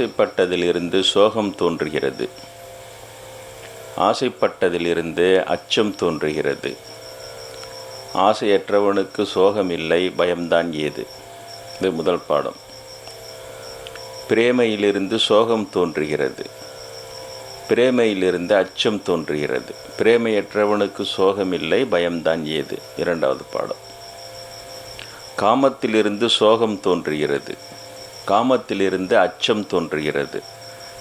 ஆசைப்பட்டதிலிருந்து சோகம் தோன்றுகிறது. ஆசைப்பட்டதிலிருந்து அச்சம் தோன்றுகிறது. ஆசையற்றவனுக்கு சோகம் இல்லை பயம்தான் ஏது? இது முதல் பாடம். பிரேமையிலிருந்து சோகம் தோன்றுகிறது. பிரேமையிலிருந்து அச்சம் தோன்றுகிறது. பிரேமையற்றவனுக்கு சோகம் இல்லை பயம்தான் ஏது? இரண்டாவது பாடம். காமத்திலிருந்து சோகம் தோன்றுகிறது. காமத்திலிருந்து அச்சம் தோன்றுகிறது.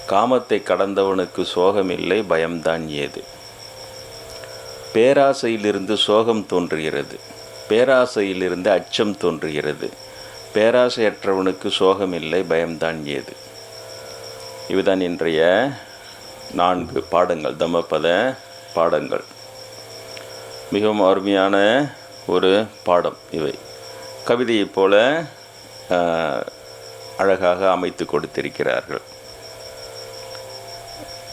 காமத்தை கடந்தவனுக்கு சோகமில்லை பயம்தான் ஏது. பேராசையிலிருந்து சோகம் தோன்றுகிறது. பேராசையிலிருந்து அச்சம் தோன்றுகிறது. பேராசையற்றவனுக்கு சோகமில்லை பயம்தான் ஏது. இவைதான் இன்றைய நான்கு பாடங்கள் தம்மபத பாடங்கள். மிகவும் அருமையான ஒரு பாடம் இவை. கவிதையைப் போல அழகாக அமைத்து கொடுத்திருக்கிறார்கள்.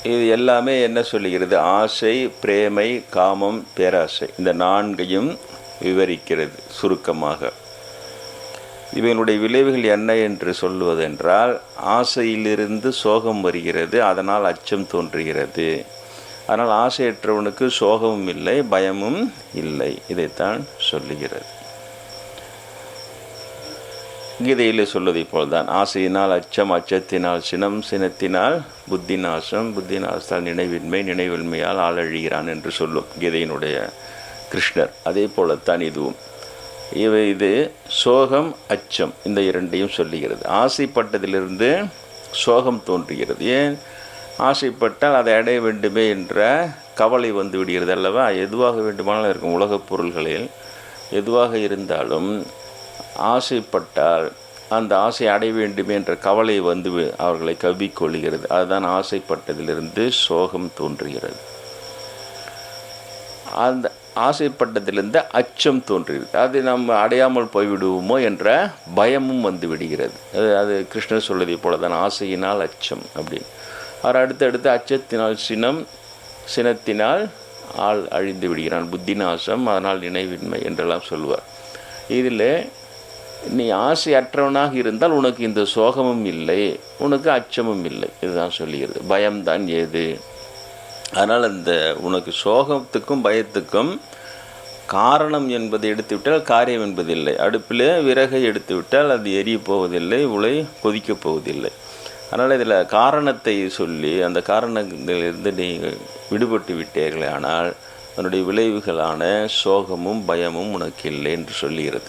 இது எல்லாமே என்ன சொல்லுகிறது? ஆசை பிரேமை காமம் பேராசை. இந்த நான்கையும் விவரிக்கிறது சுருக்கமாக. இவனுடைய விளைவுகள் என்ன என்று சொல்லுவதென்றால் ஆசையிலிருந்து சோகம் வருகிறது அதனால் அச்சம் தோன்றுகிறது. அதனால் ஆசையற்றவனுக்கு சோகமும் இல்லை பயமும் இல்லை. இதைத்தான் சொல்லுகிறது. கீதையில் சொல்வதை போல்தான். ஆசையினால் அச்சம் அச்சத்தினால் சினம் சினத்தினால் புத்தி நாசம் புத்தி நாசத்தால் நினைவின்மை நினைவின்மையால் ஆளழிகிறான் என்று சொல்லும் கீதையினுடைய கிருஷ்ணர். அதே போலத்தான் இதுவும். இவை இது சோகம் அச்சம் இந்த இரண்டையும் சொல்லுகிறது. ஆசைப்பட்டதிலிருந்து சோகம் தோன்றுகிறது. ஏன்? ஆசைப்பட்டால் அதை அடைய வேண்டுமே என்ற கவலை வந்து விடுகிறது அல்லவா? எதுவாக வேண்டுமானாலும் இருக்கும் உலகப் பொருள்களில் எதுவாக இருந்தாலும் ஆசைப்பட்டால் அந்த ஆசை அடைய வேண்டும் என்ற கவலை வந்து அவர்களை கவ்விக்கொள்கிறது. அதுதான் ஆசைப்பட்டதிலிருந்து சோகம் தோன்றுகிறது. அந்த ஆசைப்பட்டதிலிருந்து அச்சம் தோன்றுகிறது. அது நம்ம அடையாமல் போய்விடுவோமோ என்ற பயமும் வந்து விடுகிறது. அது அது கிருஷ்ணர் சொல்வதை போல தான் ஆசையினால் அச்சம் அப்படின்னு. அவர் அடுத்தடுத்து அச்சத்தினால் சினம் சினத்தினால் ஆள் அழிந்து விடுகிறான். புத்திநாசம் அதனால் நினைவின்மை என்றெல்லாம் சொல்லுவார். இதில் நீ ஆசை அற்றவனாக இருந்தால் உனக்கு இந்த சோகமும் இல்லை உனக்கு அச்சமும் இல்லை. இதுதான் சொல்லுகிறது பயம்தான் ஏது அதனால் இந்த உனக்கு சோகத்துக்கும் பயத்துக்கும் காரணம் என்பதை எடுத்துவிட்டால் காரியம் என்பதில்லை. அடுப்பில் விறகை எடுத்துவிட்டால் அது எரியப் போவதில்லை உலை கொதிக்கப் போவதில்லை. அதனால் இதில் காரணத்தை சொல்லி அந்த காரணத்திலிருந்து நீங்கள் விடுபட்டு விட்டீர்களே ஆனால் அதனுடைய விளைவுகளான சோகமும் பயமும் உனக்கு இல்லை என்று சொல்லுகிறது.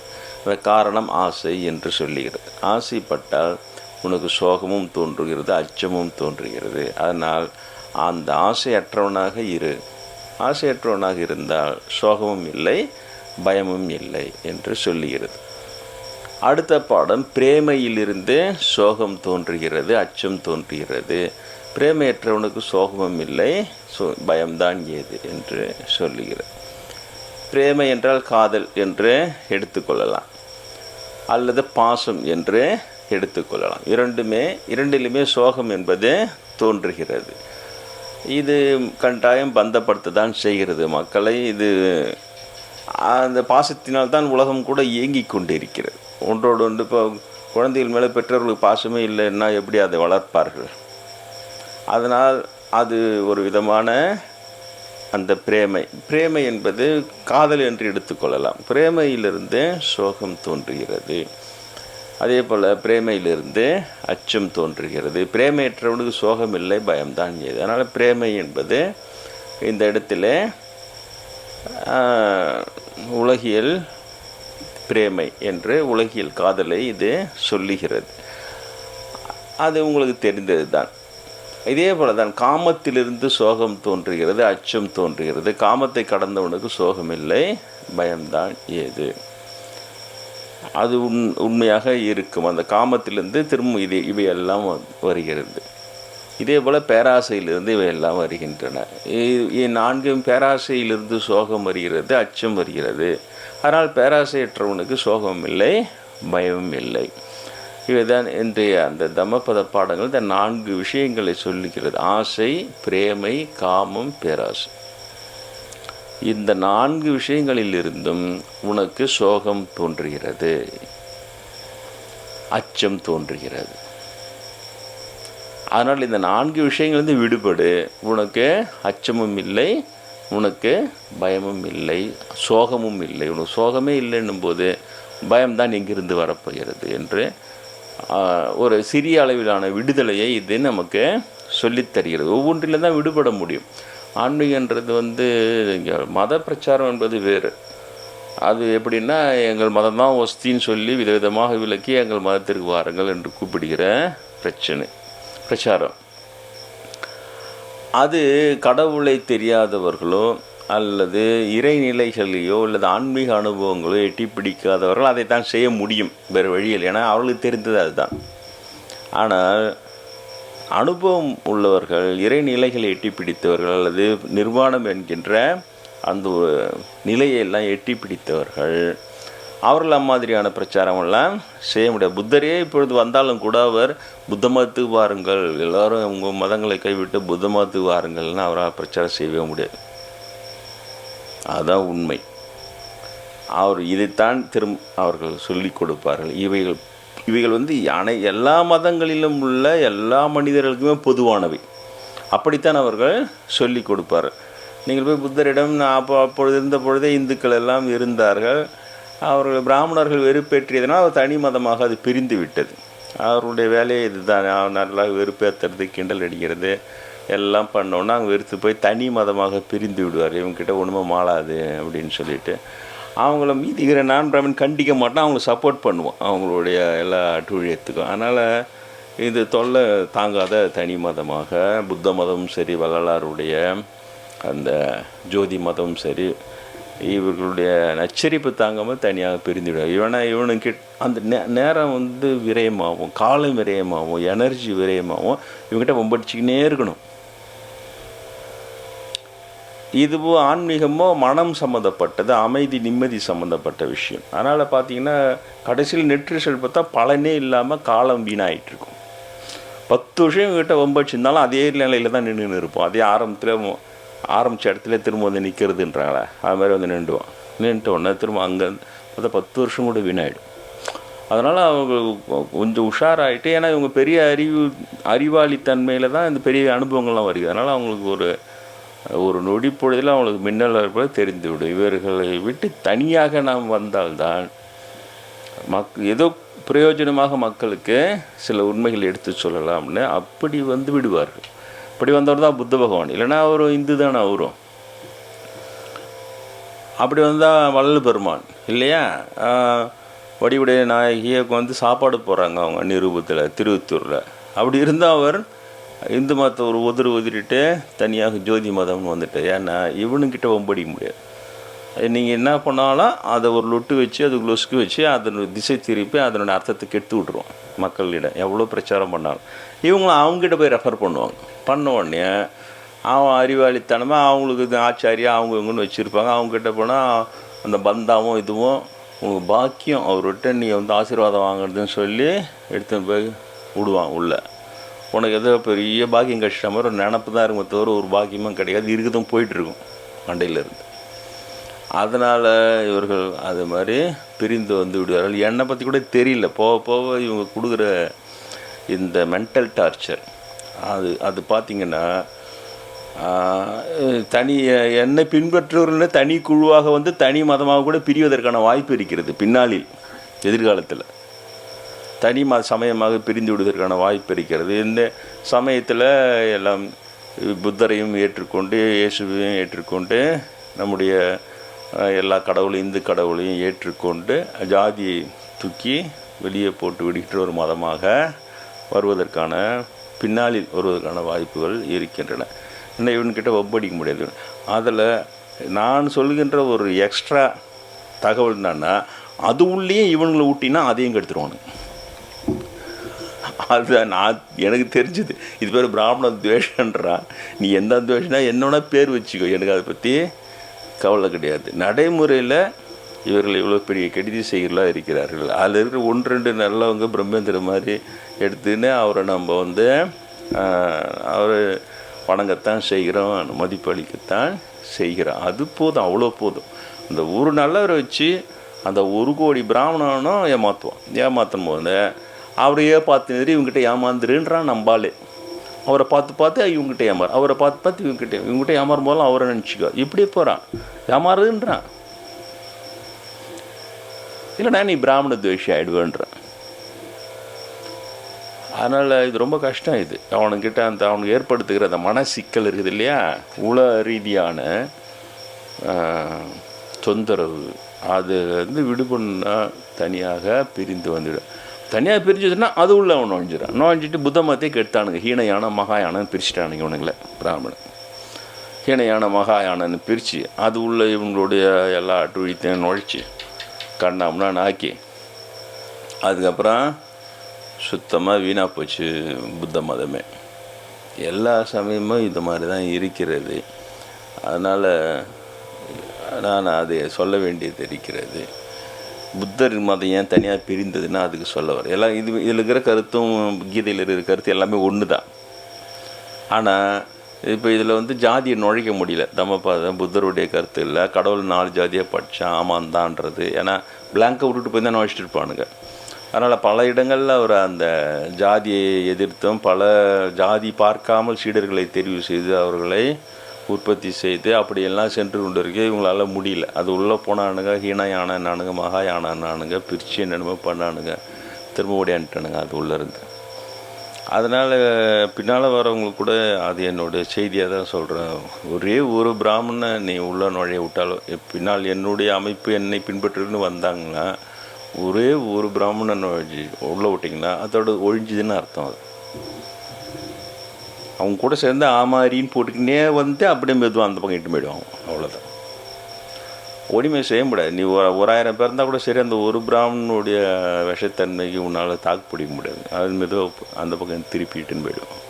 காரணம் ஆசை என்று சொல்லுகிறது. ஆசைப்பட்டால் உனக்கு சோகமும் தோன்றுகிறது அச்சமும் தோன்றுகிறது. அதனால் அந்த ஆசையற்றவனாக இரு. ஆசையற்றவனாக இருந்தால் சோகமும் இல்லை பயமும் இல்லை என்று சொல்லுகிறது. அடுத்த பாடம் பிரேமையிலிருந்து சோகம் தோன்றுகிறது அச்சம் தோன்றுகிறது. பிரேமையற்றவனுக்கு சோகமும் இல்லை சோ பயம்தான் ஏது என்று சொல்லுகிறது. பிரேமை என்றால் காதல் என்று எடுத்துக்கொள்ளலாம். அல்லது பாசம் என்று எடுத்துக்கொள்ளலாம். இரண்டுமே இரண்டிலுமே சோகம் என்பது தோன்றுகிறது. இது கண்டாயம் பந்தப்படுத்த தான் செய்கிறது மக்களை. இது அந்த பாசத்தினால் தான் உலகம் கூட இயங்கிக் கொண்டிருக்கிறது. ஒன்றோடு ஒன்று இப்போ குழந்தைகள் மேலே பெற்றோர்களுக்கு பாசமே இல்லைன்னா எப்படி அதை வளர்ப்பார்கள்? அதனால் அது ஒரு விதமான அந்த பிரேமை. பிரேமை என்பது காதல் என்று எடுத்துக்கொள்ளலாம் பிரேமையிலிருந்து சோகம் தோன்றுகிறது. அதே போல் பிரேமையிலிருந்து அச்சம் தோன்றுகிறது. பிரேமையற்றவனுக்கு சோகம் இல்லை பயம்தான் செய்யுது அதனால் பிரேமை என்பது இந்த இடத்துல உலகியல் பிரேமை என்று உலகியல் காதலை இது சொல்லுகிறது. அது உங்களுக்கு தெரிந்தது தான் இதே போல தான் காமத்திலிருந்து சோகம் தோன்றுகிறது அச்சம் தோன்றுகிறது. காமத்தை கடந்தவனுக்கு சோகமில்லை பயம்தான் ஏது? அது உண் உண்மையாக இருக்கும். அந்த காமத்திலிருந்து திரும்ப இது இவையெல்லாம் வ- வருகிறது. இதே போல் பேராசையிலிருந்து இவையெல்லாம் வருகின்றன. இ- இ- நான்கும் பேராசையிலிருந்து சோகம் வருகிறது அச்சம் வருகிறது. ஆனால் பேராசையற்றவனுக்கு சோகம் இல்லை பயமும் இல்லை. இதுதான் இன்றைய அந்த தமபத பாடங்கள். இந்த நான்கு விஷயங்களை சொல்லுகிறது. ஆசை பிரேமை காமம் பேராசை. இந்த நான்கு விஷயங்களிலிருந்தும் உனக்கு சோகம் தோன்றுகிறது. அச்சம் தோன்றுகிறது. அதனால் இந்த நான்கு விஷயங்கள்ந்து விடுபடு. உனக்கு அச்சமும் இல்லை உனக்கு பயமும் இல்லை சோகமும் இல்லை. உனக்கு சோகமே இல்லைன்னும் போது பயம்தான் இங்கிருந்து வரப்போகிறது என்று ஒரு சிறிய அளவிலான விடுதலையை இது நமக்கு சொல்லித்தருகிறது ஒவ்வொன்றிலும் தான் விடுபட முடியும். ஆன்மீகன்றது வந்து மத பிரச்சாரம் என்பது வேறு. அது எப்படின்னா எங்கள் மதம் தான் ஒஸ்தின்னு சொல்லி விதவிதமாக விளக்கி எங்கள் மதத்திற்கு வாருங்கள் என்று கூப்பிடுகிற பிரச்சனை பிரச்சாரம். அது கடவுளை தெரியாதவர்களோ அல்லது இறைநிலைகளையோ அல்லது ஆன்மீக அனுபவங்களோ எட்டி பிடிக்காதவர்கள் அதைத்தான் செய்ய முடியும் வேறு வழியில். ஏன்னா அவர்களுக்கு தெரிந்தது அதுதான். ஆனால் அனுபவம் உள்ளவர்கள் இறைநிலைகளை எட்டி பிடித்தவர்கள் அல்லது நிர்வாணம் என்கின்ற அந்த ஒரு எட்டி பிடித்தவர்கள் அவர்கள் அம்மாதிரியான பிரச்சாரமெல்லாம் செய்ய முடியாது. புத்தரே இப்பொழுது வந்தாலும் கூட அவர் புத்த மதத்துக்கு வாருங்கள் எல்லோரும் உங்கள் மதங்களை கைவிட்டு புத்த மதத்துக்கு வாருங்கள்னு அவரால் பிரச்சாரம் செய்யவே முடியாது. அதுதான் உண்மை. அவர் இதைத்தான் திரும் அவர்கள் சொல்லிக் கொடுப்பார்கள். இவைகள் இவைகள் வந்து அனை எல்லா மதங்களிலும் உள்ள எல்லா மனிதர்களுக்குமே பொதுவானவை. அப்படித்தான் அவர்கள் சொல்லிக் கொடுப்பார் நீங்கள் போய் புத்தரிடம் நான் அப்போ அப்பொழுது இருந்த பொழுதே இந்துக்கள் எல்லாம் இருந்தார்கள். அவர்கள் பிராமணர்கள் வெறுப்பேற்றியதனால் அவர் தனி மதமாக அது பிரிந்து விட்டது. அவருடைய வேலையை இதுதான். நல்லா வெறுப்பேற்றுறது கிண்டல் அடிக்கிறது. எல்லாம் பண்ணோன்னா அவங்க வெறுத்து போய் தனி மதமாக பிரிந்து விடுவார். இவங்ககிட்ட ஒன்றுமே மாளாது அப்படின்னு சொல்லிட்டு. அவங்கள மீதிக்கிற நான் பிராமின் கண்டிக்க மாட்டோம் அவங்கள சப்போர்ட் பண்ணுவோம் அவங்களுடைய எல்லா அட்டுழியத்துக்கும். அதனால் இது தொல்லை தாங்காத தனி மதமாக புத்த மதமும் சரி வள்ளலாருடைய அந்த ஜோதி மதமும் சரி இவர்களுடைய நச்சரிப்பு தாங்காமல் தனியாக பிரிந்துவிடும் இவனை இவனுக்கு அந்த நே நேரம் வந்து விரயமாகும் காலம் விரயமாகும் எனர்ஜி விரயமாகும். இவங்ககிட்ட ஒம்படிச்சிக்கினே இருக்கணும். இதுவோ ஆன்மீகமோ மனம் சம்மந்தப்பட்டது அமைதி நிம்மதி சம்மந்தப்பட்ட விஷயம். அதனால் பார்த்தீங்கன்னா கடைசியில் நெட் பார்த்தா பலனே இல்லாமல் காலம் வீணாயிட்டு இருக்கும் பத்து வருஷம் கிட்ட வம்படிச்சிருந்தாலும் அதே நிலையில் தான் நின்று இருப்போம். அதே ஆரம்பத்தில் ஆரம்பித்த இடத்துல திரும்ப வந்து நிற்கிறதுன்றாங்களே அது மாதிரி வந்து நின்றுவோம். நின்றுட்ட உடனே திரும்ப அங்கே பார்த்தா பத்து வருஷம் கூட வீணாயிடும். அதனால் அவங்க கொஞ்சம் உஷாராயிட்டு ஏன்னா இவங்க பெரிய அறிவு அறிவாளித்தன்மையில் தான் இந்த பெரிய அனுபவங்கள்லாம் வருது. அதனால் அவங்களுக்கு ஒரு ஒரு நொடி பொழுதில் அவங்களுக்கு மின்னல் இருப்பது தெரிந்துவிடும். இவர்களை விட்டு தனியாக நாம் வந்தால்தான் மக் ஏதோ பிரயோஜனமாக மக்களுக்கு சில உண்மைகள் எடுத்து சொல்லலாம்னு அப்படி வந்து விடுவார்கள். அப்படி வந்தவர் தான் புத்த பகவான். இல்லைன்னா அவரும் இந்து தானே அவரும். அப்படி வந்தால் வள்ளல் பெருமான் இல்லையா? வடிவுடைய நாயகியை வந்து சாப்பாடு போடுறாங்க அவங்க நிரூபத்தில் திருவத்தூரில். அப்படி இருந்தால் அவர் இந்து மதத்தை ஒரு உதிரி உதிரிட்டு தனியாக ஜோதி மதம்னு வந்துட்டு. ஏன்னா இவனுங்கிட்ட ஒம்படிக்க முடியாது. நீங்கள் என்ன பண்ணாலும் அதை ஒரு லொட்டு வச்சு அதுக்கு லொசுக்கு வச்சு அதனுடைய திசை திருப்பி அதனுடைய அர்த்தத்தை கெடுத்து விட்ருவோம் மக்களிடம். எவ்வளோ பிரச்சாரம் பண்ணாலும். இவங்களும் அவங்ககிட்ட போய் ரெஃபர் பண்ணுவாங்க. பண்ண உடனே அவன் அறிவாளித்தனமாக அவங்களுக்கு இது ஆச்சாரியா அவங்க இவங்கன்னு வச்சுருப்பாங்க. அவங்ககிட்ட போனால் அந்த பந்தாவும் இதுவும் உங்களுக்கு பாக்கியம் அவர்கிட்ட நீ வந்து ஆசீர்வாதம் வாங்குறதுன்னு சொல்லி எடுத்துன்னு போய் விடுவான் உள்ளே. உனக்கு எதோ பெரிய பாக்கியம் கஷ்டம் மாதிரி ஒரு நினப்பு தான் இருக்கும். தவிர ஒரு பாக்கியமும் கிடையாது. இருக்குதும் போயிட்டுருக்கும் மண்டையிலேருந்து அதனால் இவர்கள் அது மாதிரி பிரிந்து வந்து விடுவார்கள். என்னை பற்றி கூட தெரியல. போக போக இவங்க கொடுக்குற இந்த மென்டல் டார்ச்சர் அது அது பார்த்திங்கன்னா தனி என்னை பின்பற்றுவர்கள் தனி குழுவாக வந்து தனி மதமாக கூட பிரிவதற்கான வாய்ப்பு இருக்கிறது பின்னாளில் எதிர்காலத்தில். தனி மத சமயமாக பிரிந்து விடுவதற்கான வாய்ப்பு இருக்கிறது. இந்த சமயத்தில் எல்லாம் புத்தரையும் ஏற்றுக்கொண்டு இயேசுவையும் ஏற்றுக்கொண்டு நம்முடைய எல்லா கடவுளையும் இந்து கடவுளையும் ஏற்றுக்கொண்டு ஜாதியை தூக்கி வெளியே போட்டு விடுகின்ற ஒரு மதமாக வருவதற்கான பின்னாளில் வருவதற்கான வாய்ப்புகள் இருக்கின்றன. இன்னும் இவன்கிட்ட ஒப்படிக்க முடியாது. அதில் நான் சொல்கின்ற ஒரு எக்ஸ்ட்ரா தகவல் என்னன்னா அது உள்ளேயே இவங்களை ஊட்டினா அதையும் கெடுத்துருவானுங்க. அதுதான் நான் எனக்கு தெரிஞ்சது. இது பேர் பிராமண துவேஷன்றான் நீ எந்த துவேஷனா என்னோட பேர் வச்சுக்கோ. எனக்கு அதை பற்றி கவலை கிடையாது. நடைமுறையில் இவர்கள் இவ்வளோ பெரிய கெடுதி செய்கிறலாம் இருக்கிறார்கள். அதில் இருக்கிற ஒன்று ரெண்டு நல்லவங்க பிரம்மேந்திர மாதிரி எடுத்துன்னு அவரை நம்ம வந்து அவர் வணங்கத்தான் செய்கிறோம் மதிப்பளிக்கத்தான் செய்கிறோம். அது போதும் அவ்வளோ போதும். அந்த ஒரு நல்லவரை வச்சு அந்த ஒரு கோடி பிராமணனும் ஏமாற்றுவான் ஏமாற்றும் போது அவரையே பார்த்து நிறு இவங்ககிட்ட ஏமாந்துருன்றான் நம்பாலே. அவரை பார்த்து பார்த்து இவங்ககிட்ட ஏமாறு. அவரை பார்த்து பார்த்து இவங்ககிட்ட இவங்ககிட்ட ஏமாறும் போதெல்லாம் அவரை நினச்சிக்கோ. இப்படியே போகிறான் ஏமாறுதுன்றான் இல்லைனா நீ பிராமண துவேஷி ஆகிடுவேன்றான் அதனால் இது ரொம்ப கஷ்டம் இது. அவனுக்கிட்ட அந்த அவனுக்கு ஏற்படுத்துகிற அந்த மன சிக்கல் இருக்குது இல்லையா? உள ரீதியான தொந்தரவு. அது வந்து விடுபண்ணால் தனியாக பிரிந்து வந்துடும் தனியாக பிரிஞ்சதுன்னா அது உள்ள அவன் நுழைஞ்சிடான் நுழைஞ்சிட்டு புத்த மதத்தை கெடுத்தானுங்க. ஹீனயான மகாயானன்னு பிரிச்சுட்டானுங்க இவனுங்களை பிராமணன். ஹீனயான மகாயானன்னு பிரித்து அது உள்ள இவங்களுடைய எல்லா அட்டுழித்தையும் நுழைச்சி கண்ணாம்னா நாக்கி அதுக்கப்புறம் சுத்தமாக வீணாக போச்சு புத்த மதமே. எல்லா சமயமும் இந்த மாதிரி தான் இருக்கிறது. அதனால் நான் அதை சொல்ல வேண்டியது இருக்கிறது. புத்தர் மதம் ஏன் தனியாக பிரிந்ததுன்னா அதுக்கு சொல்ல வர எல்லாம் இது இதில் இருக்கிற கருத்தும் கீதையில் இருக்கிற கருத்து எல்லாமே ஒன்று தான் ஆனால் இப்போ இதில் வந்து ஜாதியை நுழைக்க முடியல. தம்மபாதம் புத்தருடைய கருத்து இல்லை. கடவுள் நாலு ஜாதியாக படித்தான் ஆமாம் தான்றது ஏன்னா பிளாங்கை விட்டுட்டு போய் தான் நுழைச்சிட்டு இருப்பானுங்க. அதனால் பல இடங்களில் அவர் அந்த ஜாதியை எதிர்த்தும் பல ஜாதி பார்க்காமல் சீடர்களை தெரிவு செய்து அவர்களை உற்பத்தி செய்து அப்படியெல்லாம் சென்று கொண்டு இருக்க இவங்களால முடியல. அது உள்ளே போனானுங்க ஹீன யானைனானுங்க மகா யானைனானுங்க பிரிச்சு என்னென்னமோ பண்ணானுங்க திரும்ப ஓடியான்ட்டானுங்க அது உள்ளேருந்து அதனால் பின்னால் வரவங்களுக்கு கூட அது என்னோட செய்தியாக தான் சொல்கிறேன் ஒரே ஒரு பிராமணனை நீ உள்ளே நுழைய விட்டாலும் பின்னால் என்னுடைய அமைப்பு என்னை பின்பற்றுன்னு வந்தாங்கன்னா ஒரே ஒரு பிராமணன் உள்ளே விட்டிங்கன்னா அதோட ஒழிஞ்சுதுன்னு அர்த்தம் அது. அவங்க கூட சேர்ந்து ஆமாரின்னு போட்டுக்கிட்டே வந்து அப்படியே மெதுவாக அந்த பக்கம் இட்டு போயிடுவாங்க. அவ்வளோதான் ஒடிமை செய்ய முடியாது. நீ ஒரு ஒரு ஆயிரம் பேர் இருந்தால் கூட சரி அந்த ஒரு பிராமணனுடைய விஷத்தன்மைக்கு உன்னால் தாக்கு பிடிக்க முடியாது. அது மெதுவாக அந்த பக்கம் திருப்பி இட்டுன்னு போயிடுவோம்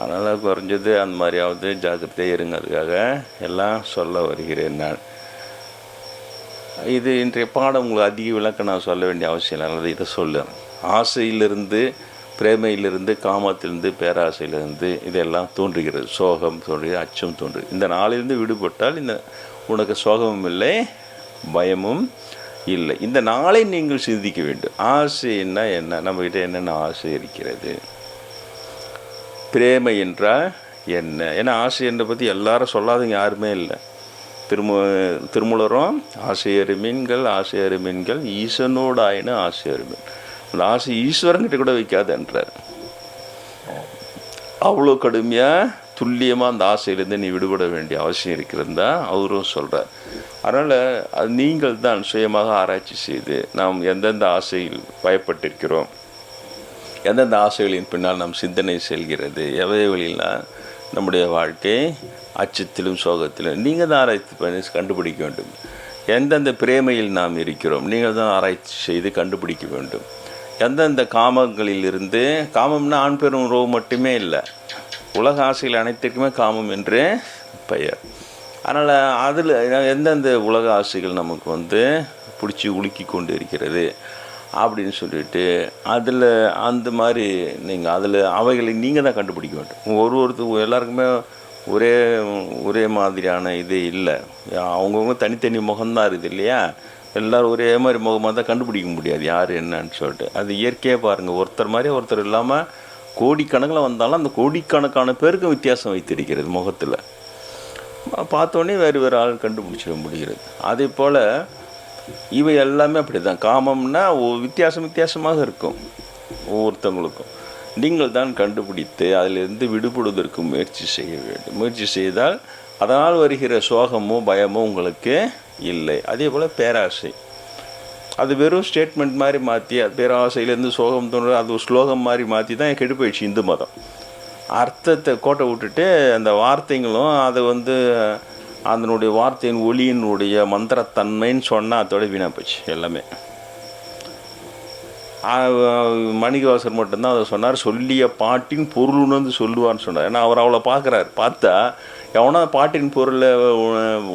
அதனால் குறைஞ்சது அந்த மாதிரியாவது ஜாக்கிரதையாக இருங்க. அதுக்காக எல்லாம் சொல்ல வருகிறேன் நான். இது இன்றைய பாடம் உங்களுக்கு அதிக விளக்கம் நான் சொல்ல வேண்டிய அவசியம் இல்லை. இதை சொல்லுவேன் ஆசையிலிருந்து பிரேமையிலிருந்து காமத்திலிருந்து பேராசையிலிருந்து இதெல்லாம் தோன்றுகிறது. சோகம் தோன்றுகிறது அச்சம் தோன்றுகிறது. இந்த நாளிலிருந்து விடுபட்டால் இந்த உனக்கு சோகமும் இல்லை பயமும் இல்லை. இந்த நாளை நீங்கள் சிந்திக்க வேண்டும். ஆசைன்னா என்ன நம்மக்கிட்ட என்னென்ன ஆசை இருக்கிறது? பிரேமை என்றால் என்ன? ஏன்னா ஆசை என்ற பற்றி எல்லாரும் சொல்லாதவங்க யாருமே இல்லை. திருமு திருமூலரும் ஆசையறு மீன்கள் ஆசையறு மீன்கள் ஈசனோடு ஆசையரு மீன் அந்த ஆசை ஈஸ்வரங்கிட்ட கூட வைக்காதன்றார். அவ்வளோ கடுமையாக துல்லியமாக அந்த ஆசையிலேருந்து நீ விடுபட வேண்டிய அவசியம் இருக்கிறது? தான் அவரும் சொல்கிறார் அதனால் அது நீங்கள் தான் சுயமாக ஆராய்ச்சி செய்து நாம் எந்தெந்த ஆசையில் பயப்பட்டிருக்கிறோம்? எந்தெந்த ஆசைகளின் பின்னால் நம் சிந்தனை செல்கிறது? எவை வழியிலாம் நம்முடைய வாழ்க்கை அச்சத்திலும் சோகத்திலும் நீங்கள் தான் ஆராய்ச்சி பண்ணி கண்டுபிடிக்க வேண்டும். எந்தெந்த பிரேமையில் நாம் இருக்கிறோம் நீங்கள் தான் ஆராய்ச்சி செய்து கண்டுபிடிக்க வேண்டும். எந்தெந்த காமங்களிலிருந்து காமம்னா ஆண் பெரும் உறவு மட்டுமே இல்லை. உலக ஆசைகள் அனைத்துக்குமே காமம் என்று பெயர். அதனால் அதில் எந்தெந்த உலக ஆசைகள் நமக்கு வந்து பிடிச்சி உலுக்கி கொண்டு இருக்கிறது அப்படின்னு சொல்லிட்டு அதில் அந்த மாதிரி நீங்கள் அதில் அவைகளை நீங்கள் தான் கண்டுபிடிக்க வேண்டும். ஒரு ஒருத்தர் எல்லாருக்குமே ஒரே ஒரே மாதிரியான இது இல்லை. அவங்கவுங்க தனித்தனி முகம்தான் இருக்குது இல்லையா? எல்லோரும் ஒரே மாதிரி முகமாக தான் கண்டுபிடிக்க முடியாது. யார் என்னன்னு சொல்லிட்டு. அது இயற்கையாக பாருங்கள் ஒருத்தர் மாதிரி ஒருத்தர் இல்லாமல் கோடிக்கணக்கில் வந்தாலும் அந்த கோடிக்கணக்கான பேருக்கும் வித்தியாசம் வைத்திருக்கிறது முகத்தில். பார்த்தோன்னே வேறு வேறு ஆள் கண்டுபிடிச்சிட முடிகிறது. அதே போல் இவை எல்லாமே அப்படி தான் காமம்னா வித்தியாசம் வித்தியாசமாக இருக்கும் ஒவ்வொருத்தவங்களுக்கும். நீங்கள் தான் கண்டுபிடித்து அதிலிருந்து விடுபடுவதற்கு முயற்சி செய்ய வேண்டும். முயற்சி செய்தால் அதனால் வருகிற சோகமோ பயமோ உங்களுக்கு இல்லை. அதே போல் பேராசை. அது வெறும் ஸ்டேட்மெண்ட் மாதிரி மாற்றி அது பேராசையிலேருந்து சோகம் தோணுறது அது ஒரு ஸ்லோகம் மாதிரி மாற்றி தான் கெட்டு போயிடுச்சு இந்து மதம். அர்த்தத்தை கோட்டை விட்டுட்டு அந்த வார்த்தைங்களும் அதை வந்து அதனுடைய வார்த்தையின் ஒளியினுடைய மந்திரத்தன்மைன்னு சொன்னால் அதோட வீணாக போச்சு எல்லாமே. மணிகவாசர் மட்டும்தான் அதை சொன்னார். சொல்லிய பாட்டின் பொருள் உணர்ந்து சொல்லுவான்னு சொன்னார். ஏன்னா அவர் அவளை பார்க்குறாரு. பார்த்தா எவனா பாட்டின் பொருளை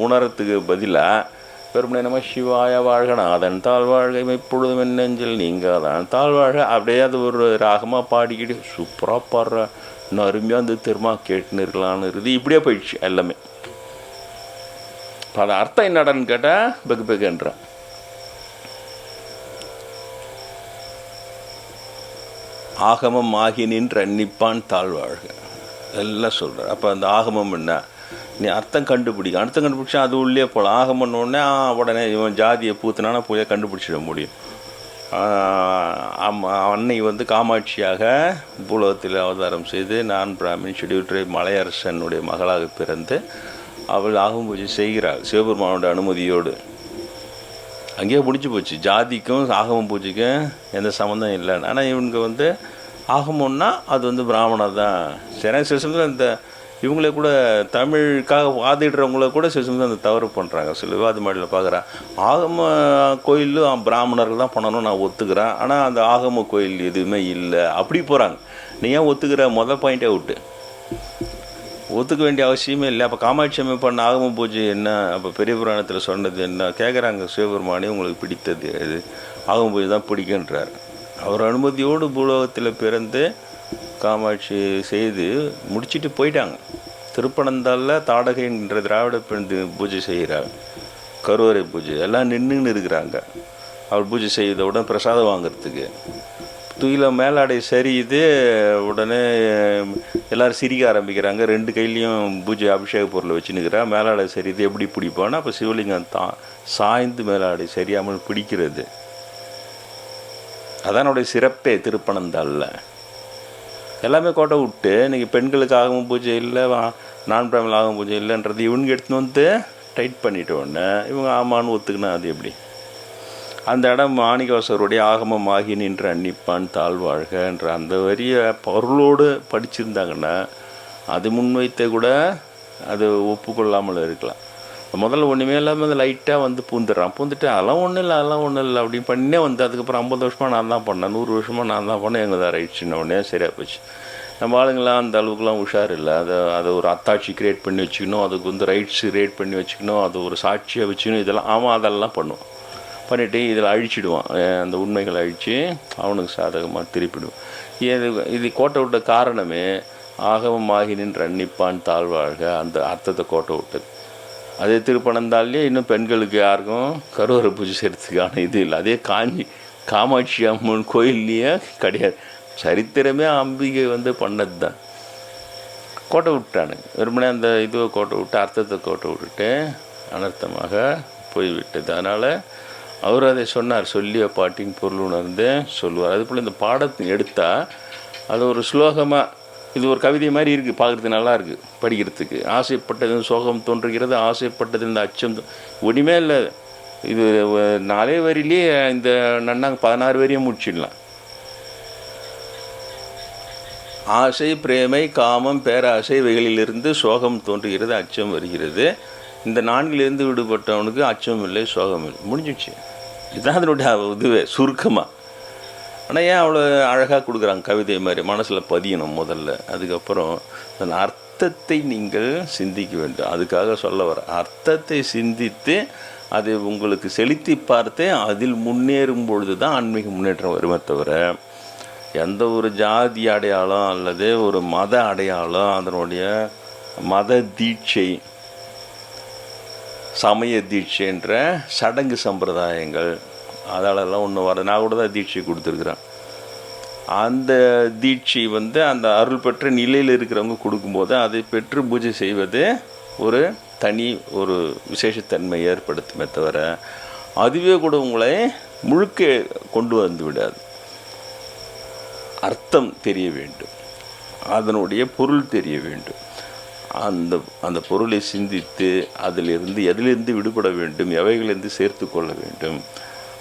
உணரத்துக்கு பதிலாக பெருமனை நம்ம சிவாய வாழ்கனா அதன் தாழ்வாழ்கை இப்பொழுதும் என் நெஞ்சில் நீங்கள் தான் தாழ்வாழ்க அப்படியே அது ஒரு ராகமாக பாடிக்கிட்டு சூப்பராக பாடுற. இன்னும் அருமையாக வந்து திருமா கேட்டுன்னு இருக்கலான்னு இருக்குது இப்படியே போயிடுச்சு எல்லாமே. இப்போ அது அர்த்தம் என்னடான்னு கேட்டால் பெக்கு பெக்குன்றான். ஆகமம் ஆகி நின்று அன்னிப்பான் தாழ்வாழ்க. எல்லாம் சொல்கிறார் அப்போ அந்த ஆகமம் என்ன? நீ அர்த்தம் கண்டுபிடிக்க. அர்த்தம் கண்டுபிடிச்சா அது உள்ளே போகலாம் ஆகமம்னு உடனே உடனே இவன் ஜாதியை பூத்தினானா போய் கண்டுபிடிச்சிட முடியும். அன்னை வந்து காமாட்சியாக பூலோகத்தில் அவதாரம் செய்து நான் பிராமின் ஷெடியூல் மலையரசனுடைய மகளாக பிறந்து அவள் ஆகும் பூஜை செய்கிறாள். சிவபெருமானோட அனுமதியோடு. அங்கேயே முடிஞ்சு போச்சு. ஜாதிக்கும் ஆகம பூஜைக்கும் எந்த சம்மந்தம் இல்லை. ஆனால் இவங்க வந்து ஆகமம்னா அது வந்து பிராமணர் தான். சரி சில சமயத்தில் இந்த இவங்களே கூட தமிழுக்காக வாதிடுறவங்கள கூட சில சமயத்தில் அந்த தவறு பண்ணுறாங்க சில விவாத மாடியில் பார்க்குறேன் ஆகம கோயிலும் பிராமணர்கள் தான் பண்ணணும் நான் ஒத்துக்கிறேன். ஆனால் அந்த ஆகம கோயில் எதுவுமே இல்லை. அப்படி போகிறாங்க நீ ஏன் ஒத்துக்கிற? மொதல் பாயிண்ட்டே விட்டு. ஒத்துக்க வேண்டிய அவசியமே இல்லை. அப்போ காமாட்சி அம்மை பண்ண பூஜை என்ன? அப்போ பெரிய புராணத்தில் சொன்னது என்ன? கேட்குறாங்க சிவபெருமானே உங்களுக்கு பிடித்தது எது? ஆகம பூஜை தான் பிடிக்குன்றார் அவர் அனுமதியோடு பூலோகத்தில் பிறந்து காமாட்சி செய்து முடிச்சுட்டு போயிட்டாங்க. திருப்பனந்தாளில் தாடகைன்ற திராவிட பெண் பூஜை செய்கிறார் கருவறை பூஜை. எல்லாம் நின்றுன்னு இருக்கிறாங்க. அவர் பூஜை செய்தவுடன் பிரசாதம் வாங்குறதுக்கு. துயில மேலாடை சரியுது உடனே எல்லோரும் சிரிக்க ஆரம்பிக்கிறாங்க. ரெண்டு கையிலையும் பூஜை அபிஷேக பொருளை வச்சுன்னுக்கிறா. மேலாடை சரியுது எப்படி பிடிப்பான்னா அப்போ சிவலிங்கம் தான் சாய்ந்து மேலாடை சரியாமல் பிடிக்கிறது. அதனுடைய சிறப்பே திருப்பனந்தாளில் எல்லாமே கோட்டை விட்டு இன்றைக்கி பெண்களுக்காகவும் பூஜை இல்லை வா- நான் பிராமில் ஆகும் பூஜை இல்லைன்றது இவனுக்கு எடுத்துன்னு வந்து டைட் பண்ணிட்ட உடனே இவங்க ஆமான்னு ஒத்துக்கினா அது எப்படி? அந்த இடம் மாணிக்கவாசருடைய ஆகமம் ஆகி நின்று அன்னிப்பான் தாழ்வாழ்கன்ற அந்த வரிய பொருளோடு படிச்சிருந்தாங்கன்னா அது முன்வைத்த கூட அது ஒப்புக்கொள்ளாமல் இருக்கலாம். முதல்ல ஒன்றுமே இல்லாமல் அந்த லைட்டாக வந்து பூந்துடுறான். பூந்துட்டு அதெல்லாம் ஒன்றும் இல்லை அதெல்லாம் ஒன்றும் இல்லை அப்படின்னு பண்ணே வந்து அதுக்கப்புறம் ஐம்பது வருஷமாக நான் தான் பண்ணேன். நூறு வருஷமாக நான் தான் பண்ணேன். எங்கள் தான் சின்ன உடனே சரியாக போச்சு. நம்ம ஆளுங்களாம் அந்த அளவுக்குலாம் உஷார் இல்லை. அதை அதை ஒரு அத்தாட்சி கிரியேட் பண்ணி வச்சுக்கணும். அதுக்கு வந்து ரைட்ஸ் கிரியேட் பண்ணி வச்சுக்கணும். அது ஒரு சாட்சியாக வச்சுக்கணும். இதெல்லாம் ஆமாம் அதெல்லாம் பண்ணுவோம் பண்ணிவிட்டு இதில் அழிச்சிடுவான். அந்த உண்மைகளை அழித்து அவனுக்கு சாதகமாக திருப்பிடுவான். இது இது கோட்டை விட்ட காரணமே ஆகமமாகி நின்று அன்னிப்பான் தாழ்வாழ்க அந்த அர்த்தத்தை கோட்டை விட்டது. அதே திருப்பணந்தாலே இன்னும் பெண்களுக்கு யாருக்கும் கருவறை பூஜை செய்கிறதுக்கான இது இல்லை. அதே காஞ்சி காமாட்சி அம்மன் கோயில்லையே கிடையாது. சரித்திரமே அம்பிகை வந்து பண்ணது தான் கோட்டை விட்டானுங்க. வெறுமனே அந்த இதுவை கோட்டை விட்டு அர்த்தத்தை கோட்டை விட்டுட்டு அனர்த்தமாக போய்விட்டது. அதனால் அவர் அதை சொன்னார் சொல்லிய பாட்டின் பொருள் உணர்ந்து சொல்லுவார். அதுபோல் இந்த பாடத்தை எடுத்தால் அது ஒரு ஸ்லோகமாக இது ஒரு கவிதை மாதிரி இருக்குது பார்க்குறதுக்கு நல்லா இருக்குது படிக்கிறதுக்கு. ஆசைப்பட்டது சோகம் தோன்றுகிறது ஆசைப்பட்டது இந்த அச்சம் ஒன்றுமே இல்லை. இது நாலே வரியிலேயே இந்த நன்னாங்க பதினாறு வரியும் முடிச்சிடலாம். ஆசை பிரேமை காமம் பேராசை இவைகளிலிருந்து சோகம் தோன்றுகிறது அச்சம் வருகிறது. இந்த நான்கிலிருந்து விடுபட்டவனுக்கு அச்சம் இல்லை சோகம் இல்லை. முடிஞ்சிடுச்சு. இதுதான் அதனுடைய இதுவே சுருக்கமாக ஆனால் ஏன் அவ்வளோ அழகாக கொடுக்குறாங்க கவிதை மாதிரி? மனசில் பதியணும் முதல்ல. அதுக்கப்புறம் அதன் அர்த்தத்தை நீங்கள் சிந்திக்க வேண்டும். அதுக்காக சொல்ல வர அர்த்தத்தை சிந்தித்து அதை உங்களுக்கு செலுத்தி பார்த்து அதில் முன்னேறும் பொழுது தான் ஆன்மீக முன்னேற்றம் வருமே தவிர எந்த ஒரு ஜாதி அடையாளம் அல்லது ஒரு மத அடையாளம் அதனுடைய மத தீட்சை சமய தீட்சைன்ற சடங்கு சம்பிரதாயங்கள் அதாலெல்லாம் ஒன்று வர நான் கூட தான் தீட்சை கொடுத்துருக்குறேன். அந்த தீட்சை வந்து அந்த அருள் பெற்ற நிலையில் இருக்கிறவங்க கொடுக்கும்போது அதை பெற்று பூஜை செய்வது ஒரு தனி ஒரு விசேஷத்தன்மை ஏற்படுத்துமே தவிர அதுவே கூட உங்களை முழுக்க கொண்டு வந்து விடாது. அர்த்தம் தெரிய வேண்டும். அதனுடைய பொருள் தெரிய வேண்டும். அந்த அந்த பொருளை சிந்தித்து அதிலிருந்து எதிலிருந்து விடுபட வேண்டும் எவைகளிலிருந்து சேர்த்து கொள்ள வேண்டும்.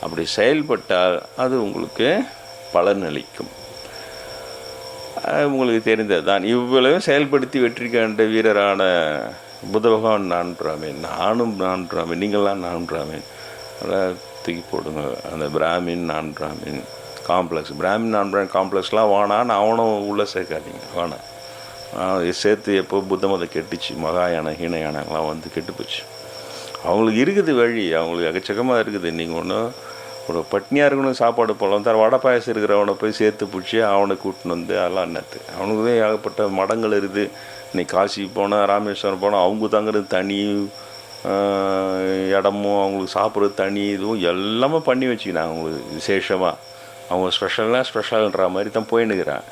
அப்படி செயல்பட்டால் அது உங்களுக்கு பலனளிக்கும் உங்களுக்கு தெரிந்தது தான். இவ்வளவு செயல்படுத்தி வெற்றி கண்ட வீரரான புத பகவான் நான் பிராமின் நானும் நான் பிராமின் நீங்களாம் நான் பிராமின் தூக்கி போடுங்க. அந்த பிராமின் நான் பிராமின் காம்ப்ளெக்ஸ். பிராமின் நான் பிராமின் காம்ப்ளெக்ஸ்லாம் வேணான்னு அவனும் உள்ளே சேர்க்காதீங்க. வேணாம் சேர்த்து எப்போ புத்த மதம் கெட்டுச்சு மகா ஹீனயானங்களாம் வந்து கெட்டு போச்சு அவங்களுக்கு இருக்குது வழி அவங்களுக்கு எக்கச்சக்கமாக இருக்குது. நீங்கள் ஒன்றும் ஒரு பட்னியாக இருக்கணும் சாப்பாடு போகலாம் தர வடை பாயசம் இருக்கிறவனை போய் சேர்த்து பிடிச்சி அவனை கூட்டின்னு வந்து அதெல்லாம் என்னத்து? அவனுக்கு தான் ஏகப்பட்ட மடங்கள் இருக்குது. இன்னைக்கு காசி போனால் ராமேஸ்வரம் போனால் அவங்க தங்குறது தனி இடமும் அவங்களுக்கு சாப்பிட்றது தனி இதுவும் எல்லாமே பண்ணி வச்சுக்கினாங்க அவங்களுக்கு விசேஷமாக அவங்க ஸ்பெஷல்னால் ஸ்பெஷல்ன்ற மாதிரி தான் போயின்னுக்கிறான்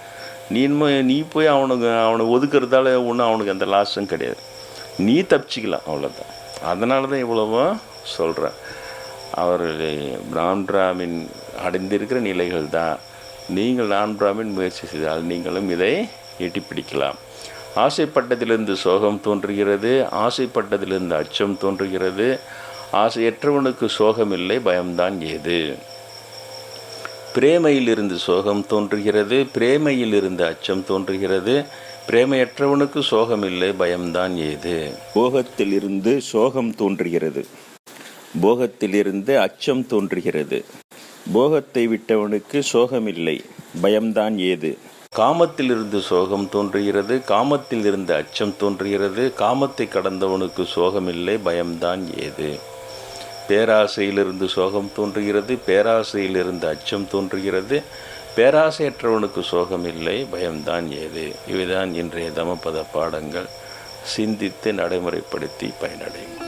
நீ நீ போய் அவனுக்கு அவனை ஒதுக்குறதால ஒன்றும் அவனுக்கு எந்த லாஸும் கிடையாது. நீ தப்பிச்சிக்கலாம் அவ்வளோதான் அதனால தான் இவ்வளவோ சொல்கிறேன் அவர்களை நான் பிராமின் அடைந்திருக்கிற நிலைகள் தான். நீங்கள் நான் பிராமின் முயற்சி செய்தால் நீங்களும் இதை எட்டி பிடிக்கலாம். ஆசைப்பட்டதிலிருந்து சோகம் தோன்றுகிறது ஆசைப்பட்டதிலிருந்து அச்சம் தோன்றுகிறது. ஆசையற்றவனுக்கு சோகம் இல்லை பயம்தான் ஏது? பிரேமையிலிருந்து சோகம் தோன்றுகிறது பிரேமையிலிருந்து அச்சம் தோன்றுகிறது. பிரேமையற்றவனுக்கு சோகம் இல்லை பயம்தான் ஏது? போகத்திலிருந்து சோகம் தோன்றுகிறது. போகத்திலிருந்து அச்சம் தோன்றுகிறது. போகத்தை விட்டவனுக்கு சோகமில்லை பயம்தான் ஏது? காமத்திலிருந்து சோகம் தோன்றுகிறது காமத்திலிருந்து அச்சம் தோன்றுகிறது. காமத்தை கடந்தவனுக்கு சோகமில்லை பயம்தான் ஏது? பேராசையிலிருந்து சோகம் தோன்றுகிறது பேராசையிலிருந்து அச்சம் தோன்றுகிறது. பேராசையற்றவனுக்கு சோகம் இல்லை பயம்தான் ஏது? இவைதான் இன்றைய தமபத பாடங்கள். சிந்தித்து நடைமுறைப்படுத்தி பயனடையும்